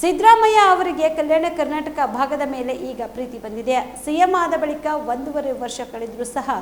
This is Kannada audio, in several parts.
ಸಿದ್ದರಾಮಯ್ಯ ಅವರಿಗೆ ಕಲ್ಯಾಣ ಕರ್ನಾಟಕ ಭಾಗದ ಮೇಲೆ ಈಗ ಪ್ರೀತಿ ಬಂದಿದೆ. ಸಿಎಂ ಆದ ಬಳಿಕ ಒಂದೂವರೆ ವರ್ಷ ಕಳೆದರೂ ಸಹ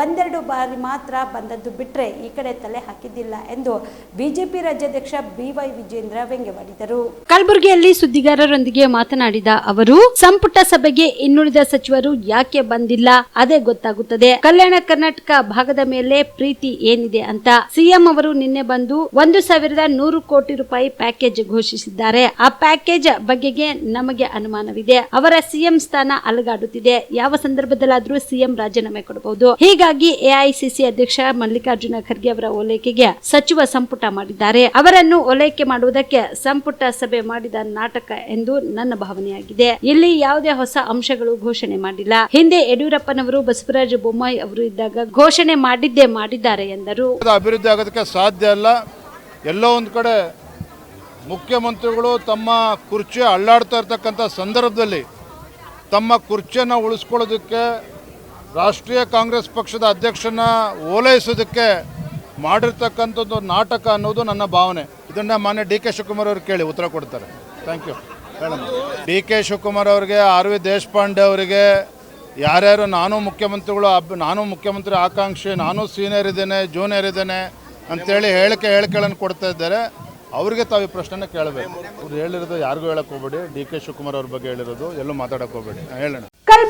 ಒಂದೆರಡು ಬಾರಿ ಮಾತ್ರ ಬಂದದ್ದು ಬಿಟ್ಟರೆ ಈ ಕಡೆ ತಲೆ ಹಾಕಿದ್ದಿಲ್ಲ ಎಂದು ಬಿಜೆಪಿ ರಾಜ್ಯಾಧ್ಯಕ್ಷ ಬಿವೈ ವಿಜೇಂದ್ರ ವ್ಯಂಗ್ಯವಾಡಿದರು ಕಲಬುರಗಿಯಲ್ಲಿ ಸುದ್ದಿಗಾರರೊಂದಿಗೆ ಮಾತನಾಡಿದ ಅವರು, ಸಂಪುಟ ಸಭೆಗೆ ಇನ್ನುಳಿದ ಸಚಿವರು ಯಾಕೆ ಬಂದಿಲ್ಲ? ಅದೇ ಗೊತ್ತಾಗುತ್ತದೆ. ಕಲ್ಯಾಣ ಕರ್ನಾಟಕ ಭಾಗದ ಮೇಲೆ ಪ್ರೀತಿ ಏನಿದೆ ಅಂತ ಸಿಎಂ ಅವರು ನಿನ್ನೆ ಬಂದು ಒಂದು ಸಾವಿರದ ನೂರು ಕೋಟಿ ರೂಪಾಯಿ ಪ್ಯಾಕೇಜ್ ಘೋಷಿಸಿದ್ದಾರೆ. ಆ ಪ್ಯಾಕೇಜ್ ಬಗೆಗೆ ನಮಗೆ ಅನುಮಾನವಿದೆ. ಅವರ ಸಿಎಂ ಸ್ಥಾನ ಅಲಗಾಡುತ್ತಿದೆ. ಯಾವ ಸಂದರ್ಭದಲ್ಲಾದ್ರೂ ಸಿಎಂ ರಾಜೀನಾಮೆ ಕೊಡಬಹುದು. ಹೀಗಾಗಿ ಎಐಸಿಸಿ ಅಧ್ಯಕ್ಷ ಮಲ್ಲಿಕಾರ್ಜುನ ಖರ್ಗೆ ಅವರ ಓಲೈಕೆಗೆ ಸಚಿವ ಸಂಪುಟ ಮಾಡಿದ್ದಾರೆ. ಅವರನ್ನು ಓಲೈಕೆ ಮಾಡುವುದಕ್ಕೆ ಸಂಪುಟ ಸಭೆ ಮಾಡಿದ ನಾಟಕ ಎಂದು ನನ್ನ ಭಾವನೆಯಾಗಿದೆ. ಇಲ್ಲಿ ಯಾವುದೇ ಹೊಸ ಅಂಶಗಳು ಘೋಷಣೆ ಮಾಡಿಲ್ಲ. ಹಿಂದೆ ಯಡಿಯೂರಪ್ಪನವರು, ಬಸವರಾಜ ಬೊಮ್ಮಾಯಿ ಅವರು ಇದ್ದಾಗ ಘೋಷಣೆ ಮಾಡಿದ್ದೇ ಮಾಡಿದ್ದಾರೆ ಎಂದರು. ಅಭಿವೃದ್ಧಿ ಆಗೋದಕ್ಕೆ ಸಾಧ್ಯ ಅಲ್ಲ ಎಲ್ಲೋ ಒಂದು ಕಡೆ ಮುಖ್ಯಮಂತ್ರಿಗಳು ತಮ್ಮ ಕುರ್ಚಿ ಅಳ್ಳಾಡ್ತಾ ಇರ್ತಕ್ಕಂಥ ಸಂದರ್ಭದಲ್ಲಿ ತಮ್ಮ ಕುರ್ಚಿಯನ್ನು ಉಳಿಸ್ಕೊಳ್ಳೋದಕ್ಕೆ ರಾಷ್ಟ್ರೀಯ ಕಾಂಗ್ರೆಸ್ ಪಕ್ಷದ ಅಧ್ಯಕ್ಷನ ಓಲೈಸೋದಕ್ಕೆ ಮಾಡಿರ್ತಕ್ಕಂಥದ್ದು ನಾಟಕ ಅನ್ನೋದು ನನ್ನ ಭಾವನೆ. ಇದನ್ನು ಮಾನ್ಯ ಡಿ ಕೆ ಶಿವಕುಮಾರ್ ಅವರು ಕೇಳಿ ಉತ್ತರ ಕೊಡ್ತಾರೆ. Thank you D K Shivakumar ಅವರಿಗೆ, ಆರ್ ವಿ ದೇಶಪಾಂಡೆ ಅವರಿಗೆ, ಯಾರ್ಯಾರು ನಾನು ಮುಖ್ಯಮಂತ್ರಿಗಳು ಅಬ್, ನಾನು ಮುಖ್ಯಮಂತ್ರಿ ಆಕಾಂಕ್ಷಿ, ನಾನು ಸೀನಿಯರ್ ಇದ್ದೇನೆ ಜೂನಿಯರ್ ಇದ್ದೇನೆ ಅಂತೇಳಿ ಹೇಳಿಕೆ, ಹೇಳಿಕೆಗಳನ್ನು ಕೊಡ್ತಾ ಇದ್ದಾರೆ. ಅವ್ರಿಗೆ ತಾವು ಈ ಪ್ರಶ್ನೆ ಕೇಳಬೇಕು. ಅವ್ರು ಹೇಳಿರೋದು ಯಾರಿಗೂ ಹೇಳಕ್ಕೆ ಹೋಗ್ಬೇಡಿ. ಡಿ ಕೆ ಶಿವಕುಮಾರ್ ಅವ್ರ ಬಗ್ಗೆ ಹೇಳಿರೋದು. ಎಲ್ಲೂ ಮಾತಾಡಕ್ಕೆ ಹೋಗ್ಬೇಡಿ. ಹೇಳೋಣ